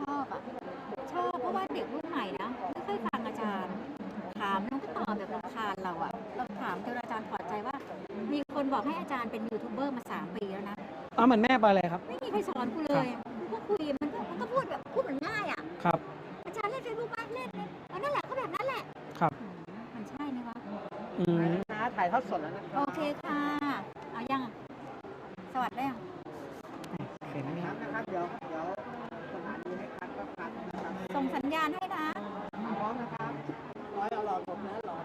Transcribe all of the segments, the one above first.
ชอบอะ ชอบเพราะว่าเด็กรุ่นใหม่นะ ไม่ค่อยฟังอาจารย์ ถามแล้วก็ตอบแบบรำคาญเราอะ เราถามจนอาจารย์ถอดใจว่า มีคนบอกให้อาจารย์เป็นยูทูบเบอร์มาสามปีแล้วนะอ๋อเหมือนแม่ไปเลยครับ ไม่มีใครสอนกูเลยอะกูก็คุยมันก็มันก็พูดแบบพูดเหมือนง่ายอะ ครับ อาจารย์เล่นเฟซบุ๊กไหมเล่นเลยเออนั่นแหละก็แบบนั้นแหละ ครับอืมมันใช่ไหมวะ อืม นะถ่ายทอดสดแล้วนะ โอเคค่ะเอายังอะ สวัดียังเห็นไหมครับนะครับเดี๋ยวเดี๋ยวสถานีให้คัดก็คัดนะครับส่งสัญญาณให้นะพร้อมนะครับร้อยเอาหลอดผมนะหลอด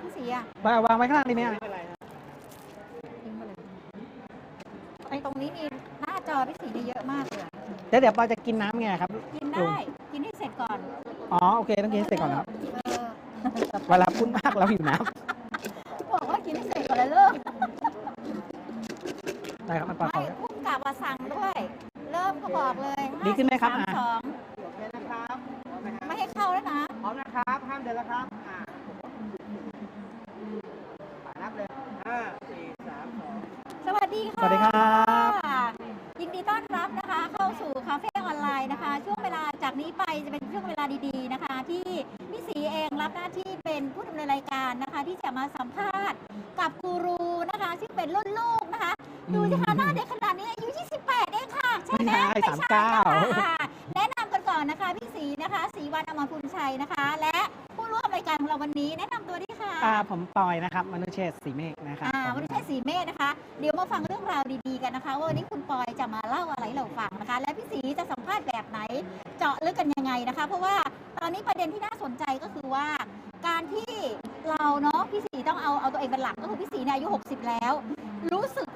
พี่สีอะวางวางไว้ข้างล่างดีไหมไม่เป็นไรนะทิ้งไปเลยไอ้ตรงนี้นี่หน้าจอพี่สีนี่เยอะมากเลยอะเดี๋ยวเดี๋ยวปอจะกินน้ำไงครับกินได้ กินให้เสร็จก่อนอ๋อโอเคต้องกินให้เสร็จก่อนครับเออเวลาพูดมากเราหิวน้ำบอกว่ากินให้เสร็จก่อนเลยเลิก ได้ครับมันปลาไม่เขาพุ่งกลับมาสั่งด้วย เริ่มก็บอกเลยดีขึ้นไหมครับสามอะ สองโอเคนะครับ พร้อมนะครับไม่ให้เข้าแล้วนะพร้อมนะครับ ห้ามเดินแล้วครับ อ่านับเลยห้าสี่สามสองสวัสดีค่ะสวัสดีครับ ยินดีต้อนรับนะคะ เข้าสู่คาเฟ่ออนไลน์นะคะ ช่วงเวลาจากนี้ไปจะเป็นช่วงเวลาดีๆนะคะ ที่พี่สีเองรับหน้าที่เป็นผู้ดำเนินรายการนะคะ ที่จะมาสัมภาษณ์กับกูรูนะคะ ซึ่งเป็นรุ่นลูกนะคะ ดูสิคะหน้าเด็กขนาดนี้อายุ28เองค่ะ ใช่ไหมไม่ใช่ไม่สามใช่เก้านะคะแนะนำกันก่อนนะคะพี่สีนะคะสีวันอมรภูมิชัยนะคะ และผู้ร่วมรายการของเราวันนี้แนะนำตัวด้วยค่ะ อ่าผมปอยนะครับ มนุเชษฐ์สีเมฆนะครับอ่าผมวันนี้ใช่สีเมฆนะคะ เดี๋ยวมาฟังเรื่องราวดีๆกันนะคะ ว่าวันนี้คุณปอยจะมาเล่าอะไรให้เราฟังนะคะ และพี่สีจะสัมภาษณ์แบบไหน เจาะลึกกันยังไงนะคะ เพราะว่าตอนนี้ประเด็นที่น่าสนใจก็คือว่า การที่เราเนาะพี่สีต้องเอาเอาตัวเองเป็นหลักก็คือพี่สีเนี่ยอายุ 60 แล้ว รู้สึก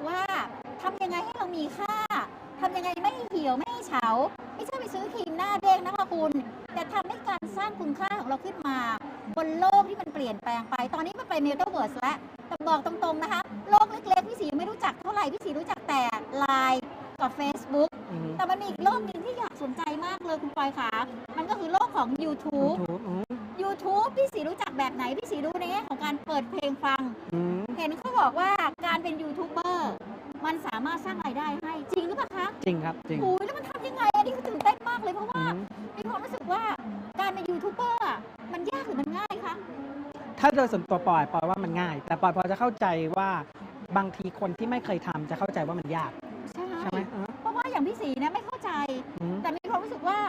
ว่าทำ ยังไงให้เรามีค่าทำยังไงไม่ให้เหี่ยวไม่ให้เฉา ไม่ใช่ไปซื้อครีมหน้าเด้งนะคะคุณ แต่ทำให้การสร้างคุณค่าของเราขึ้นมา บนโลกที่มันเปลี่ยนแปลงไป ตอนนี้มันไปเมตาเวิร์สแล้วแต่บอกตรงๆนะคะ โลกเล็กๆพี่สีไม่รู้จักเท่าไหร่พี่สีรู้จักแต่ Line กับ Facebook อืมแต่มันมีอีกโลกหนึ่งที่อยากสนใจมากเลยคุณปอยขามันก็คือโลกของ YouTube ถูกอืม YouTube พี่สีรู้จักแบบไหน พี่สีรู้ในแง่ของการเปิดเพลงฟังอืมเห็นเขาบอกว่าการเป็นยูทูบเบอร์ มันสามารถสร้างรายได้ให้จริงหรือเปล่าคะจริงครับจริง โอ้ยแล้วมันทำยังไงอันนี้คือตื่นเต้นมากเลยเพราะอืว่ามมีความรู้สึกว่าการเป็นยูทูบเบอร์อะมันยากหรือมันง่ายคะถ้าโดยส่วนตัวปอยปอยว่ามันง่าย แต่ปอยพอจะเข้าใจว่าบางทีคนที่ไม่เคยทำจะเข้าใจว่ามันยากใช่ใช่ไหมเออเพราะว่าอย่างพี่สีเนี่ยไม่เข้าใจ อืมแต่มีความรู้สึกว่า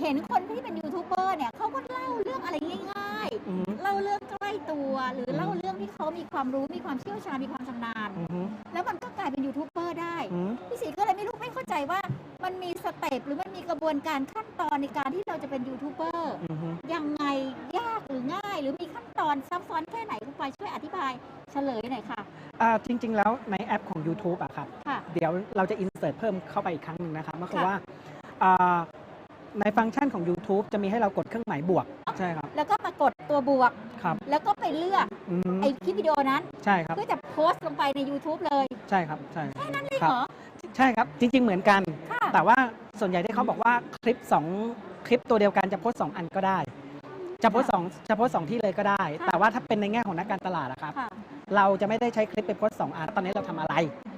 เห็นคนที่เป็นยูทูบเบอร์เนี่ยเขาก็เล่าเรื่องอะไรง่าย อืมๆ เล่าเรื่องใกล้ ตัว หรือมเล่าเรื่องที่เขามีความรู้มีความเชี่ยวชาญมีความชำนาญ อืมแล้วมันก็กลายเป็นยูทูบเบอร์ได้ อืม พี่สีก็เลยไม่รู้ไม่เข้าใจว่ามันมีสเต็ปหรือมันมีกระบวนการขั้นตอนในการที่เราจะเป็นยูทูบเบอร์อืมยังไงยากหรือง่าย หรือมีขั้นตอนซับซ้อนแค่ไหนคุณปอยช่วยอธิบายเฉลยหน่อยค่ะอ่าจริง ๆ แล้วในแอปของ YouTube อะครับ ค่ะ เดี๋ยวเราจะอินเสิร์ตเพิ่มเข้าไปอีกครั้งหนึ่งนะครับก็คือค่ะ ว่าอ่าในฟังก์ชันของ YouTube จะมีให้เรากดเครื่องหมายบวก ใช่ครับ แล้วก็มากด ตัวบวก ครับ แล้วก็ไปเลือกอืมไอ้คลิปวิดีโอนั้น ใช่ครับ เพื่อจะโพสต์ลงไปใน YouTube เลยใช่ครับใช่ แค่นั้นเลยครัเหรอ ใช่ครับ จริง ๆ เหมือนกัน ค่ะ แต่ว่าส่วนใหญ่ที่เขาบอกว่าคลิปสองคลิปตัวเดียวกันจะโพสต์สองอันก็ได้ จะโพสต์สองจะโพสต์สองที่เลยก็ได้ค่ะแต่ว่าถ้าเป็นในแง่ของนักการตลาดอะครับ ค่ะ เราจะไม่ได้ใช้คลิปไปโพสต์สองอันตอนนี้เราทำอะไรอ